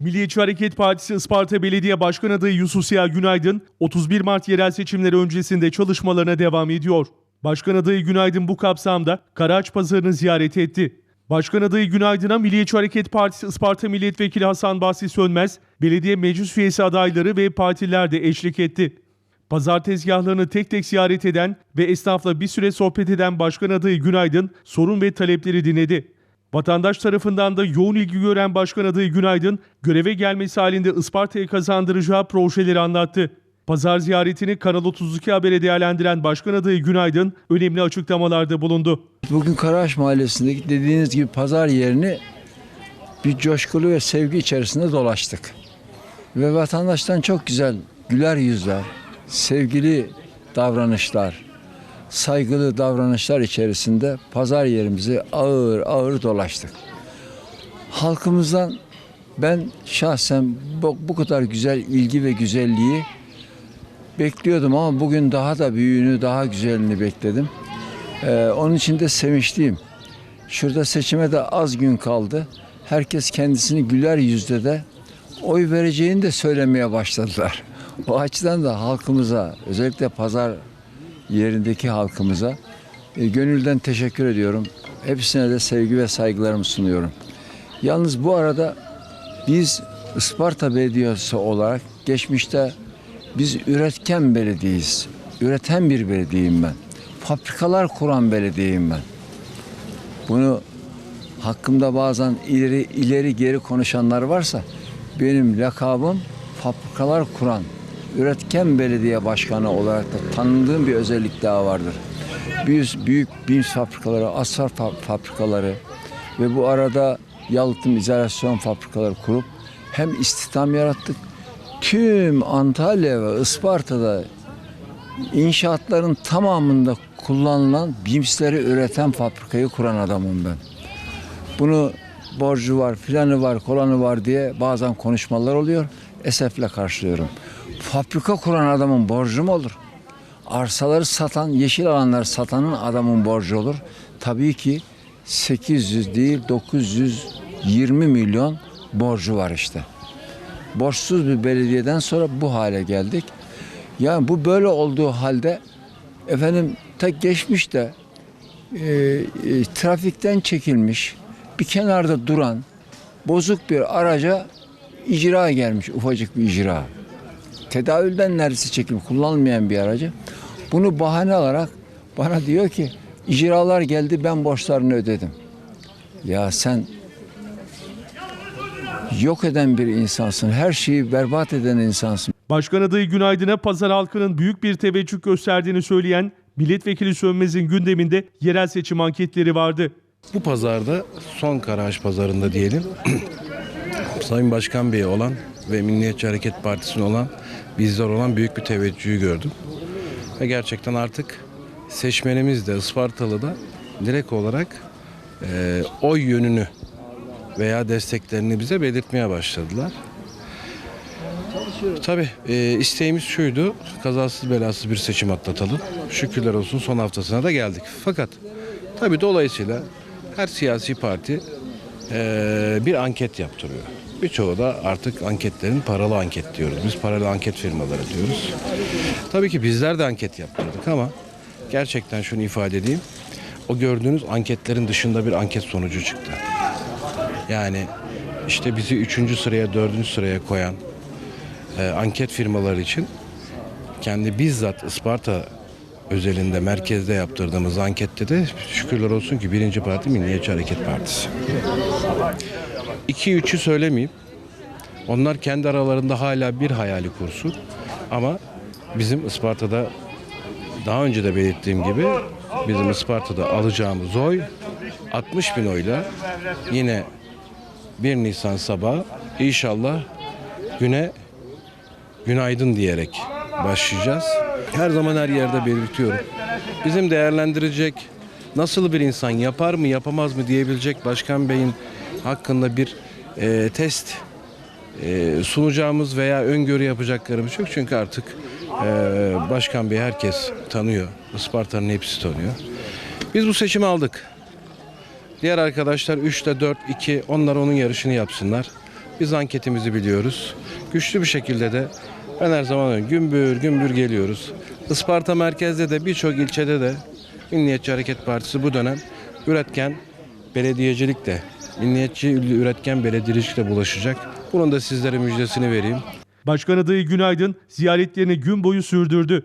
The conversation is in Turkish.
Milliyetçi Hareket Partisi Isparta Belediye Başkan adayı Yusuf Siyah Günaydın, 31 Mart yerel seçimleri öncesinde çalışmalarına devam ediyor. Başkan adayı Günaydın bu kapsamda Karaağaç Pazarı'nı ziyaret etti. Başkan adayı Günaydın'a Milliyetçi Hareket Partisi Isparta Milletvekili Hasan Bahsi Sönmez, belediye meclis üyesi adayları ve partiler de eşlik etti. Pazar tezgahlarını tek tek ziyaret eden ve esnafla bir süre sohbet eden Başkan adayı Günaydın sorun ve talepleri dinledi. Vatandaş tarafından da yoğun ilgi gören Başkan adayı Günaydın, göreve gelmesi halinde Isparta'ya kazandıracağı projeleri anlattı. Pazar ziyaretini Kanal 32 Haber'e değerlendiren Başkan adayı Günaydın önemli açıklamalarda bulundu. Bugün Karaağaç Mahallesi'ndeki dediğiniz gibi pazar yerini bir coşkulu ve sevgi içerisinde dolaştık. Ve vatandaştan çok güzel güler yüzler, sevgili davranışlar, saygılı davranışlar içerisinde pazar yerimizi ağır ağır dolaştık. Halkımızdan ben şahsen bu, bu kadar güzel ilgi ve güzelliği bekliyordum ama bugün daha da büyüğünü, daha güzelini bekledim. Ee, onun için de sevinçliyim. Şurada seçime de az gün kaldı. Herkes kendisini güler yüzde de oy vereceğini de söylemeye başladılar. O açıdan da halkımıza, özellikle pazar yerindeki halkımıza e, gönülden teşekkür ediyorum. Hepsine de sevgi ve saygılarımı sunuyorum. Yalnız bu arada biz Isparta Belediyesi olarak geçmişte biz üretken belediyeyiz. Üreten bir belediyeyim ben. Fabrikalar kuran belediyeyim ben. Bunu hakkımda bazen ileri ileri geri konuşanlar varsa benim lakabım fabrikalar kuran, üretken belediye başkanı olarak da tanındığım bir özellik daha vardır. Büyük, büyük BİM fabrikaları, asfalt fa- fabrikaları ve bu arada yalıtım izolasyon fabrikaları kurup hem istihdam yarattık. Tüm Antalya ve Isparta'da İnşaatların tamamında kullanılan BİMS'leri üreten fabrikayı kuran adamım ben. Bunu borcu var, filanı var, kolanı var diye bazen konuşmalar oluyor. Esefle karşılıyorum. Fabrika kuran adamın borcu mu olur? Arsaları satan, yeşil alanları satanın adamın borcu olur. Tabii ki 800 değil 920 milyon borcu var işte. Borçsuz bir belediyeden sonra bu hale geldik. Yani bu böyle olduğu halde efendim tek geçmiş de e, e, trafikten çekilmiş bir kenarda duran bozuk bir araca icra gelmiş ufacık bir icra. Tedavülden neredeyse çekilmiş kullanılmayan bir aracı. Bunu bahane alarak bana diyor ki icralar geldi ben borçlarını ödedim. Ya sen yok eden bir insansın. Her şeyi berbat eden insansın. Başkan adayı Günaydın'a pazar halkının büyük bir teveccüh gösterdiğini söyleyen Milletvekili Sönmez'in gündeminde yerel seçim anketleri vardı. Bu pazarda son Karaağaç pazarında diyelim Sayın Başkan Bey'e olan ve Milliyetçi Hareket Partisi'ne olan bizler olan büyük bir teveccühü gördüm. Ve gerçekten artık seçmenimiz de Ispartalı da direkt olarak e, oy yönünü veya desteklerini bize belirtmeye başladılar. Tabii e, isteğimiz şuydu, kazasız belasız bir seçim atlatalım. Şükürler olsun son haftasına da geldik. Fakat tabii dolayısıyla her siyasi parti e, bir anket yaptırıyor. Birçoğu da artık anketlerin paralı anket diyoruz. Biz paralı anket firmaları diyoruz. Tabii ki bizler de anket yaptırdık ama gerçekten şunu ifade edeyim. O gördüğünüz anketlerin dışında bir anket sonucu çıktı. Yani işte bizi üçüncü sıraya, dördüncü sıraya koyan e, anket firmaları için kendi bizzat Isparta özelinde merkezde yaptırdığımız ankette de şükürler olsun ki birinci parti Milliyetçi Hareket Partisi. 2-3'ü söylemeyeyim. Onlar kendi aralarında hala bir hayali kursun. Ama bizim Isparta'da daha önce de belirttiğim gibi bizim Isparta'da alacağımız oy 60 bin oyla yine 1 Nisan sabahı inşallah güne günaydın diyerek başlayacağız. Her zaman her yerde belirtiyorum. Bizim değerlendirecek nasıl bir insan yapar mı yapamaz mı diyebilecek Başkan Bey'in hakkında bir e, test e, sunacağımız veya öngörü yapacaklarımız yok. Çünkü artık e, Başkan Bey herkes tanıyor. Isparta'nın hepsi tanıyor. Biz bu seçimi aldık. Diğer arkadaşlar 3'te 4, 2 onlar onun yarışını yapsınlar. Biz anketimizi biliyoruz. Güçlü bir şekilde de ben her zaman gümbür gümbür geliyoruz. Isparta merkezde de birçok ilçede de Milliyetçi Hareket Partisi bu dönem üretken belediyecilikle, milliyetçi üretken belediyecilikle bulaşacak. Bunun da sizlere müjdesini vereyim. Başkan adayı Günaydın ziyaretlerini gün boyu sürdürdü.